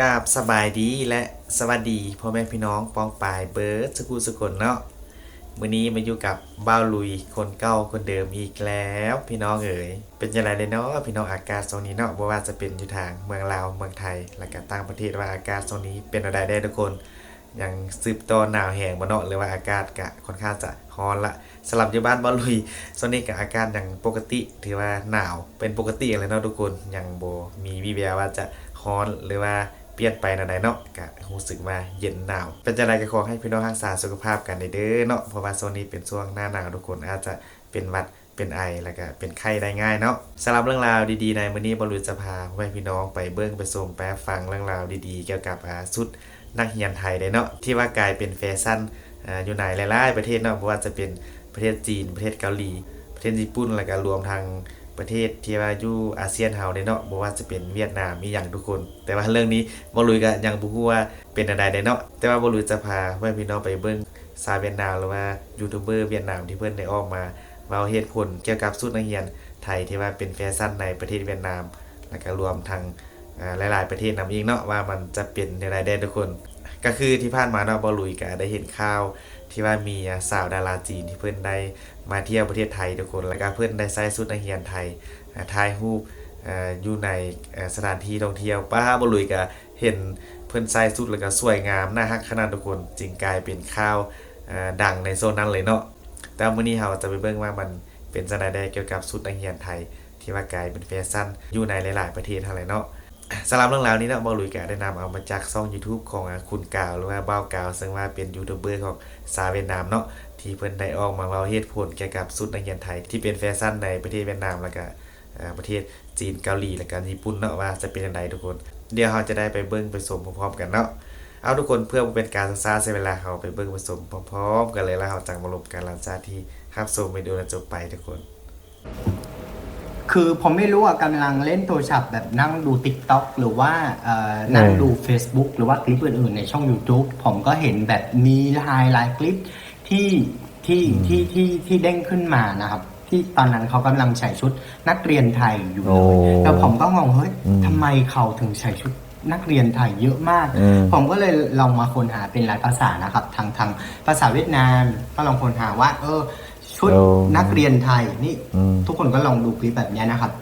กาบสบายดีและสวัสดีพ่อแม่พี่น้องปองปายเบิร์ดสกุลสกุลเนาะมื้อนี้มาอยู่กับบ้าวลุยคนเก่าคนเดิมอีกแล้ว พี่น้องเอ๋ยเป็นยังไงเลยเนาะพี่น้องอากาศโซนนี้เนาะบ่ว่าจะเป็นอยู่ทางเมืองลาวเมืองไทย และก็ต่างประเทศว่าอากาศโซนนี้เป็นอะไรได้ทุกคนยังสืบต่อหนาวแห้งบ่เนาะหรือว่าอากาศกะค่อนข้างจะร้อนละสำหรับอยู่บ้านบ่ลุยโซนนี้ก็อากาศยังปกติ ถือว่าหนาวเป็นปกติเลยเนาะทุกคนยังบ่มีวิแววว่าจะร้อนหรือว่า เปลี่ยนไปนั่นใดเนาะก็รู้สึกว่าเย็นหนาว เป็นจังไดก็ขอให้พี่น้องรักษาสุขภาพกันเด้อเนาะเพราะว่าโซนนี้เป็นช่วงหน้าหนาวทุกคนอาจจะเป็นหวัดเป็นไอแล้วก็เป็นไข้ได้ง่ายเนาะสำหรับเรื่องราวดีๆในมื้อนี้บอลุยจะพาพ่อแม่พี่น้องไปเบิ่งไปชมไปฟังเรื่องราวดีๆ เกี่ยวกับอาสุดนักเรียนไทยได้เนาะที่ว่ากลายเป็นแฟชั่นอยู่ในหลายๆประเทศเนาะบ่ว่าจะเป็นประเทศจีนประเทศเกาหลี ประเทศญี่ปุ่นแล้วก็รวมทาง ประเทศที่ว่าอยู่อาเซียนเฮาได้เนาะบ่ว่าจะเป็นเวียดนามมีหยังทุกคน แต่ว่าเรื่องนี้บ่ลุยก็ยังบ่ฮู้ว่าเป็นอันใดได้เนาะแต่ว่าบ่ลุยจะพาพ่อแม่พี่น้องไปเบิ่งสาวเวียดนามหรือว่ายูทูบเบอร์เวียดนามที่เพิ่นได้ออกมาเว้าเหตุผลเกี่ยวกับสูตรนักเรียนไทยที่ว่าเป็นแฟชั่นในประเทศเวียดนาม แล้วก็รวมทางอ่าหลายๆประเทศนำอีกเนาะว่ามันจะเป็นในไรได้ทุกคน ก็คือที่ผ่านมาเนาะบอลุยก็ได้เห็นข่าว ที่ว่ามีสาวดาราจีนที่เพิ่อนได้มาเที่ยวประเทศไทยทุกคน แล้วก็เพิ่อนได้ใส่ชุดนักเรียนไทยอ่าถ่ายรูปอ่าอยู่ในสถานที่ท่องเที่ยวป้าบอลุยก็เห็นเพิ่อนใส่ชุดแล้วก็สวยงามน่ารักขนาดทุกคนจึงกลายเป็นข่าวดังในโซนนั้นเลยเนาะแต่มื้อนี้เราจะไปเบิ่งว่ามันเป็นจังไดได้เกี่ยวกับชุดนักเรียนไทย ที่ว่ากลายเป็นแฟชั่นอยู่ในหลาย ๆ ประเทศเท่าไหร่เนาะ สำหรับเรื่องราวนี้เนาะบอลุยกะได้นำเอามาจากช่อง YouTube ของคุณกาวหรือว่าบ้าวกาว ซึ่งว่าเป็นยูทูบเบอร์ของสาวเวียดนามเนาะที่เพิ่นได้ออกมาเล่าเหตุผลเกี่ยวกับสุดนักเรียนไทยที่เป็นแฟชั่นในประเทศเวียดนามแล้วก็ประเทศจีนเกาหลีแล้วก็ญี่ปุ่นเนาะว่าจะเป็นจังไดทุกคน เดี๋ยวเราจะได้ไปเบิ่งไปชมพร้อมๆกันเนาะเอาทุกคนเพื่อเป็นการซ่าเสียเวลาเราไปเบิ่งไปชมพร้อมๆกันเลยแล้วเราจังมาลบกันหลังจากที่รับชมวิดีโอจบไปทุกคน คือผมไม่รู้อะกำลังเล่นโทรศัพท์แบบนั่งดู t ิ k t o k หรือว่าเอ่อนั่งดู Facebook หรือว่าคลิปอื่นๆ ในช่อง YouTube ผมก็เห็นแบบมีไฮไลท์คลิปที่ที่ที่ที่ที่เด้งขึ้นมานะครับ ที่ตอนนั้นเขากำลังใส่ชุดนักเรียนไทยอยู่เลโอ้ยแล้วผมก็งงเฮ้ยอืมทำไมเขาถึงใส่ชุดนักเรียนไทยเยอะมาก อืม ผมก็เลยลองมาค้นหาเป็นหลายภาษานะครับทางทางภาษาเวียดนามก็ลองค้นหาว่า เออ ชุดโอ้นักเรียนไทยนี่อืม ทุกคนก็ลองดูคลิปแบบเนี้ยนะครับ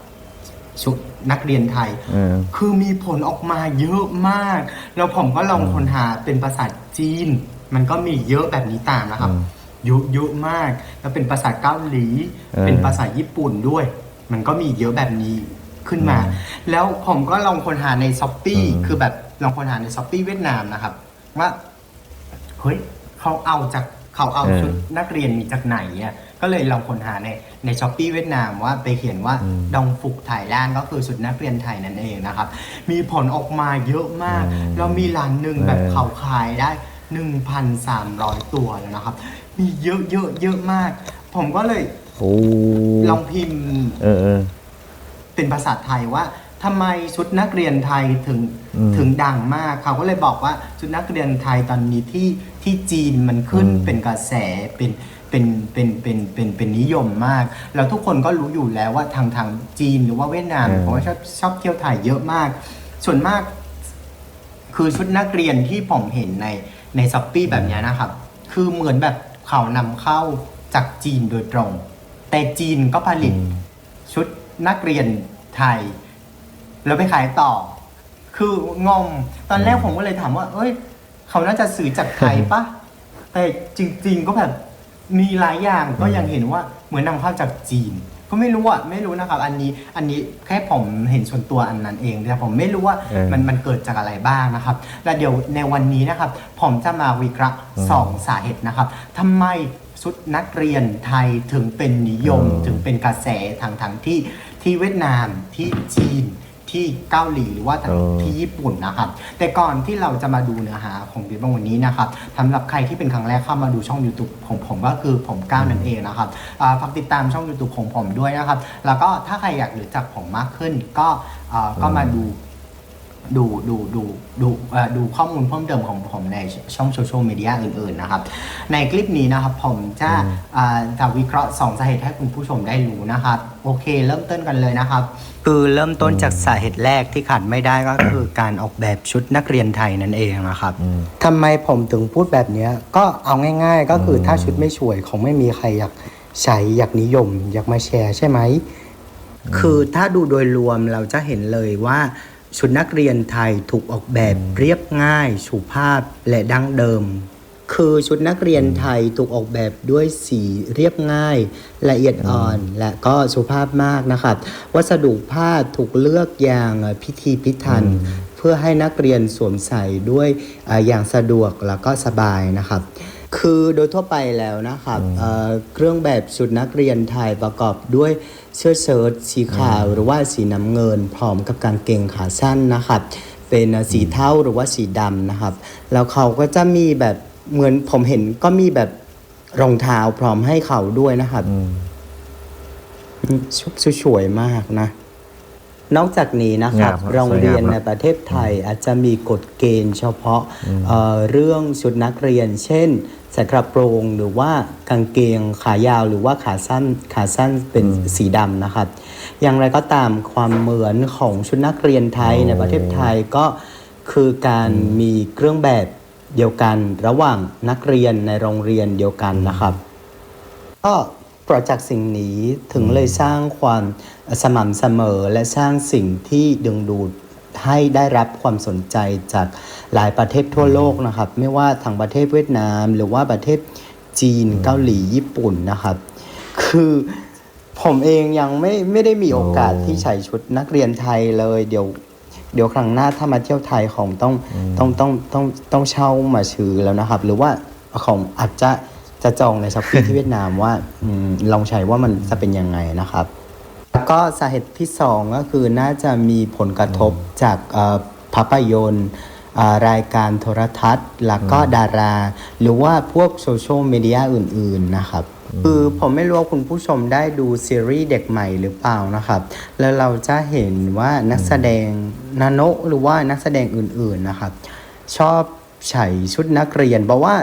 ชุดนักเรียนไทย เออ คือมีผลออกมาเยอะมาก แล้วผมก็ลองค้นหาเป็นภาษาจีน มันก็มีเยอะแบบนี้ตามนะครับอืมเยอะเยอะมาก แล้วเป็นภาษาเกาหลี เออเป็นภาษาญี่ปุ่นด้วย มันก็มีเยอะแบบนี้ขึ้นมาอืมแล้วผมก็ลองค้นหาในช้อปปีอืม คือแบบลองค้นหาในช้อปปีเวียดนามนะครับ ว่า เฮ้ยเขาเอาจาก เขาเอาเออชุดนักเรียนมีจากไหนอะก็เลยลองค้นหาในในช้อปปี้เวียดนามว่าไปเขียนว่าอืมดองฟุกถ่ายล่างก็คือชุดนักเรียนไทยนั่นเองนะครับ มีผลออกมาเยอะมากอืมแล้วมีร้านหนึ่งแบบเออเขาขายได้ 1,300 ตัวแล้วนะครับ มีเยอะเยอะเยอะมาก ผมก็เลยโอ้ลองพิมพ์เออเออเป็นภาษาไทยว่า ทำไมชุดนักเรียนไทยถึงอืมถึงดังมากเขาก็เลยบอกว่าชุดนักเรียนไทยตอนนี้ที่ที่จีนมันขึ้นอืม เป็นกระแสเป็นเป็นเป็นเป็นเป็นเป็นนิยมมาก แล้วทุกคนก็รู้อยู่แล้วว่าทางทางจีนหรือว่าเวียดนามเพราะว่าชอบชอบเที่ยวไทยเยอะมาก ส่วนมาก คือชุดนักเรียนที่ผมเห็นในในซัปปี้แบบเนี้ยนะครับ คือเหมือนแบบเขานำเข้าจากจีนโดยตรง แต่จีนก็ผลิตอืมชุดนักเรียนไทย แล้วไปขายต่อ คืองงตอนแรกผมก็เลยถามว่า เอ้ย เขาน่าจะซื้อจากไทยปะแต่จริง ๆ ก็แบบมีหลายอย่างก็ยังเห็นว่าเหมือนนำเข้าจากจีน ก็ไม่รู้อะไม่รู้นะครับ อันนี้อันนี้แค่ผมเห็นส่วนตัวอันนั้นเองแต่ผมไม่รู้ว่าเออ มันมันเกิดจากอะไรบ้างนะครับ และเดี๋ยวในวันนี้นะครับ ผมจะมาวิเคราะห์อืมสองสาเหตุนะครับทำไมชุดนักเรียนไทยถึงเป็นนิยมอืมถึงเป็นกระแสทางทางที่ที่เวียดนามที่จีน ที่เกาหลีหรือว่าทางเออที่ญี่ปุ่นนะครับ แต่ก่อนที่เราจะมาดูเนื้อหาของวิดีโอวันนี้นะครับสำหรับใครที่เป็นครั้งแรกเข้ามาดูช่อง YouTube ของผมก็คือผมก้าวนั่นเองนะครับอ่าฝากติดตามช่อง YouTube ของผมด้วยนะครับ แล้วก็ถ้าใครอยากรู้จักผมมากขึ้นก็อ่าก็มาดู ดูดูดูดูเอ่อดูข้อมูลเพิ่มเติมของผมในช่องโซเชียลมีเดียอื่นๆนะครับ ในคลิปนี้นะครับผมจะอ่าจะวิเคราะห์สองสาเหตุให้คุณผู้ชมได้รู้นะครับ โอเค เริ่มต้นกันเลยนะครับ คือเริ่มต้นจากสาเหตุแรกที่ขาดไม่ได้ก็คือการออกแบบชุดนักเรียนไทยนั่นเองนะครับทำไมผมถึงพูดแบบเนี้ยก็เอาง่าย ๆ ก็คือถ้าชุดไม่สวยคงไม่มีใครอยากใช้อยากนิยม อยากมาแชร์ใช่ไหมคือถ้าดูโดยรวมเราจะเห็นเลยว่า ชุดนักเรียนไทยถูกออกแบบเรียบง่ายสุภาพและดั้งเดิม คือชุดนักเรียนไทยถูกออกแบบด้วยสีเรียบง่าย ละเอียดอ่อนและก็สุภาพมากนะครับ วัสดุผ้าถูกเลือกอย่างพิธีพิถันเพื่อให้นักเรียนสวมใส่ด้วยอ่าอย่างสะดวกแล้วก็สบายนะครับ คือโดยทั่วไปแล้วนะครับเอ่อเครื่องแบบชุดนักเรียนไทยประกอบด้วยเสื้อเชิ้ตสีขาวหรือว่าสีน้ำเงิน พร้อมกับกางเกงขาสั้นนะครับ เป็นสีเทาหรือว่าสีดำนะครับ แล้วเขาก็จะมีแบบเหมือนผมเห็นก็มีแบบรองเท้าพร้อมให้เขาด้วยนะครับชุบสวยๆมากนะ นอกจากนี้นะครับงามครับโรงเรียนสวยงามในประเทศไทยอาจจะมีกฎเกณฑ์เฉพาะเอ่อเรื่องชุดนักเรียน เช่นใส่กระโปรงหรือว่ากางเกงขายาวหรือว่าขาสั้นขาสั้นเป็นสีดำนะครับ อย่างไรก็ตามความเหมือนของชุดนักเรียนไทยในประเทศไทยก็คือการมีเครื่องแบบเดียวกันระหว่างนักเรียนในโรงเรียนเดียวกันนะครับก็เพ ราะจากสิ่งนี้ถึงเลยสร้างความสม่ำเสมอและสร้างสิ่งที่ดึงดูดให้ได้รับความสนใจจากหลายประเทศทั่วโลกนะครับ ไม่ว่าทางประเทศเวียดนาม หรือว่าประเทศจีนเกาหลีญี่ปุ่นนะครับ คือผมเองยังไม่ไม่ได้มีโอกาสที่ใส่ชุดนักเรียนไทยเลย เดี๋ยว เดี๋ยวครั้งหน้าถ้ามาเที่ยวไทยของต้องต้องต้องต้องต้องเช่ามาซื้อแล้วนะครับ หรือว่าของอาจจะ จะจองในช้อปปี้ที่เวียดนามว่าอมลองใช้ว่ามันจะเป็นยังไงนะครับ แล้วก็สาเหตุที่สองก็คือน่าจะมีผลกระทบจากเอ่อภาพยนตร์อ่ารายการโทรทัศน์ แล้วก็ดารา หรือว่าพวกโซเชียลมีเดียอื่น ๆ นะครับคือผมไม่รู้ว่าคุณผู้ชมได้ดูซีรีส์เด็กใหม่หรือเปล่านะครับ แล้วเราจะเห็นว่านักแสดงนาโนะหรือว่านักแสดงอื่น ๆนะครับ ชอบใส่ชุดนักเรียน เพราะว่า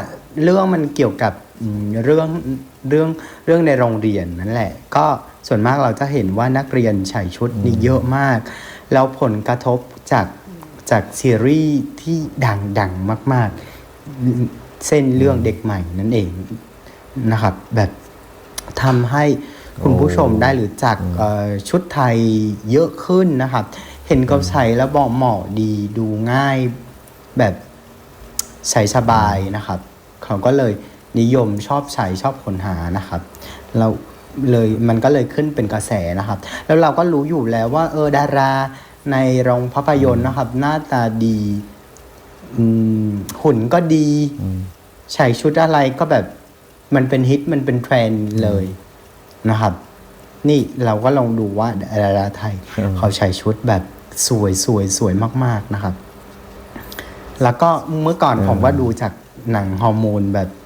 เรื่องมันเกี่ยวกับอืม เรื่องเรื่องเรื่องในโรงเรียนนั่นแหละ ก็ส่วนมากเราจะเห็นว่านักเรียนใส่ชุดนี้เยอะมาก แล้วผลกระทบจากจากซีรีส์ที่ดังดังมาก ๆ เส้นเรื่องเด็กใหม่นั่นเองนะครับ แบบทำให้คุณผู้ชมได้หรือจักเอ่อชุดไทยเยอะขึ้นนะครับ เห็นเขาใส่แล้วบอกเหมาะดีดูง่ายแบบใส่สบายนะครับ เขาก็เลย นิยมชอบใส่ชอบค้นหานะครับเราเลยมันก็เลยขึ้นเป็นกระแสนะครับ แล้วเราก็รู้อยู่แล้วว่า เออดาราในโรงภาพยนตร์นะครับ หน้าตาดีอืมหุ่นก็ดีใส่ชุดอะไรก็แบบมันเป็นฮิตมันเป็นเทรนด์เลยนะครับ นี่เราก็ลองดูว่าดาราไทยอืมเขาใส่ชุดแบบสวยสวยสวยมาก ๆนะครับ แล้วก็เมื่อก่อนผมก็ดูจากหนังฮอร์โมนแบบอืม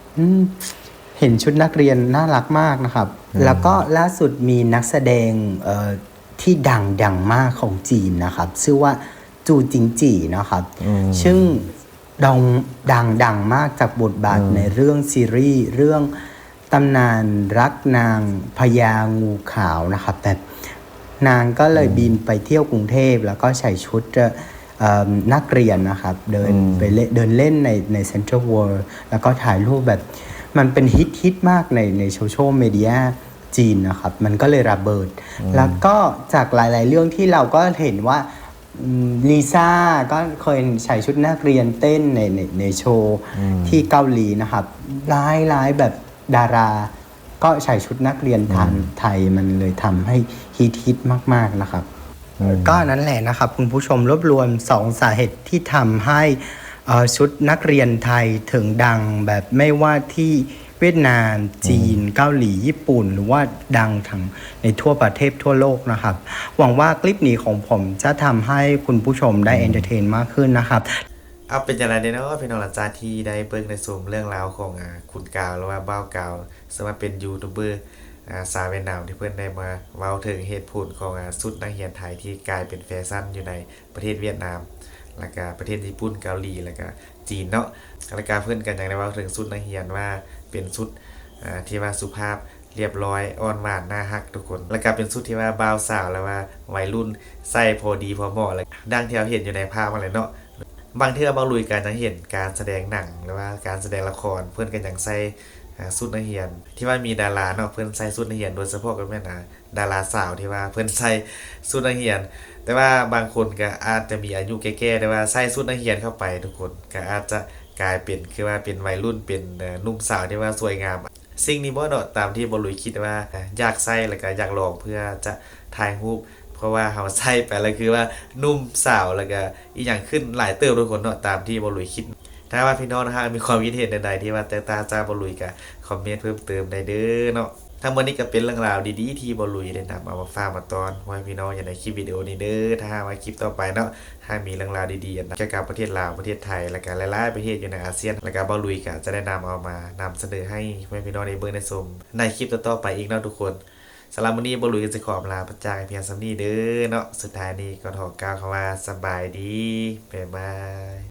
เห็นชุดนักเรียนน่ารักมากนะครับ แล้วก็ล่าสุดมีนักแสดงเอ่อที่ดังดังมากของจีนนะครับ ชื่อว่าจูจิงจีนะครับอืมซึ่งดังดังดังมากจากบทบาทในเรื่องซีรีส์เรื่องตำนานรักนางพญางูขาวนะครับแบบนางก็เลยบินไปเที่ยวกรุงเทพแล้วก็ใส่ชุดเอ่อ นักเรียนนะครับเดินอืมไปเล่นเดินเล่นในในเซ็นทรัลเวิลด์แล้วก็ถ่ายรูปแบบมันเป็นฮิตฮิตมากในในโซเชียลมีเดียจีนนะครับ มันก็เลยระเบิด แล้วก็จากหลาย ๆ เรื่องที่เราก็เห็นว่าอืมลิซ่าก็เคยใส่ชุดนักเรียนเต้นในในในโชว์ที่เกาหลีนะครับหลายหลายแบบดารา ก็ใส่ชุดนักเรียนทันไทยมันเลยทำให้ฮิตฮิตมาก ๆ นะครับ ก็นั่นแหละนะครับ คุณผู้ชมรวบรวมสองสาเหตุที่ทำให้เอ่อชุดนักเรียนไทยถึงดังแบบไม่ว่าที่เวียดนาม จีน เกาหลี ญี่ปุ่น หรือว่าดังทั้งในทั่วประเทศทั่วโลกนะครับ หวังว่าคลิปนี้ของผมจะทำให้คุณผู้ชมได้เอนเตอร์เทนมากขึ้นนะครับเอาเป็นอย่างไรเนาะพี่น้องหลังจากที่ได้เบิ่งในสูมเรื่องราวของอ่าคุณกาวหรือว่าบ้าวกาวซึ่งว่าเป็นยูทูบเบอร์ อาเวียดนามที่เพิ่อนได้มาเว้าถึงเหตุผลของอาสุดนักเรียนไทยที่กลายเป็นแฟชั่นอยู่ในประเทศเวียดนาม แล้วก็ประเทศญี่ปุ่นเกาหลีแล้วก็จีนเนาะแล้วก็เพิ่อนกันอย่างได้ว่าถึงสุดนักเรียนว่าเป็นสุดอาที่ว่าสุภาพเรียบร้อยอ่อนหวานน่าฮักทุกคน แล้วก็เป็นสุดที่ว่าบ่าวสาวแล้วว่าวัยรุ่นใส่พอดีพอเหมาะเลยดังที่เราเห็นอยู่ในภาพมาเลยเนาะบางเทื่อบางลุยการจะเห็นการแสดงหนังหรือว่าการแสดงละครเพื่อนกันอย่างใส่ สุดนักเรียน ที่ว่ามีดาราเนาะเพื่อนใส่สุดนักเรียนโดยเฉพาะก็แม่นอ่าดาราสาวที่ว่าเพื่อนใส่สุดนักเรียน แต่ว่าบางคนก็อาจจะมีอายุแก่ๆแต่ว่าใส่สุดนักเรียนเข้าไปทุกคนก็อาจจะกลายเป็นคือว่าเป็นวัยรุ่นเป็นนุ่มสาวที่ว่าสวยงาม สิ่งนี้บ่เนาะตามที่บลุยคิดว่าอยากใส่แล้วก็อยากลองเพื่อจะถ่ายรูปเพราะว่าเขาใส่ไปแล้วคือว่านุ่มสาวแล้วก็อีกอย่างขึ้นหลายเติมทุกคนเนาะตามที่บลุยคิด ถ้าว่าพี่น้องนะฮะมีความคิดเห็นใดๆที่ว่าแตกต่างจากบลุยก็คอมเมนต์เพิ่มเติมได้เด้อเนาะทั้งหมดนี้ก็เป็นเรื่องราวดีๆที่บลุยได้นำเอามาฝากมาตอนไว้พี่น้องอย่างในคลิปวิดีโอนี้เด้อถ้าว่าคลิปต่อไปเนาะถ้ามีเรื่องราวดีๆเกี่ยวกับประเทศลาวประเทศไทยแล้วก็หลายๆประเทศอยู่ในอาเซียน แล้วก็บอลุยก็จะได้นำเอามานำเสนอให้พี่น้องในเบิ่งในชมในคลิปต่อๆไปอีกเนาะทุกคนสำหรับวันนี้บอลุยก็จะขอลาประจากเพียงสำนี้เด้อเนาะสุดท้ายนี้ก็ขอกล่าวคำว่าสบายดีบ๊ายบาย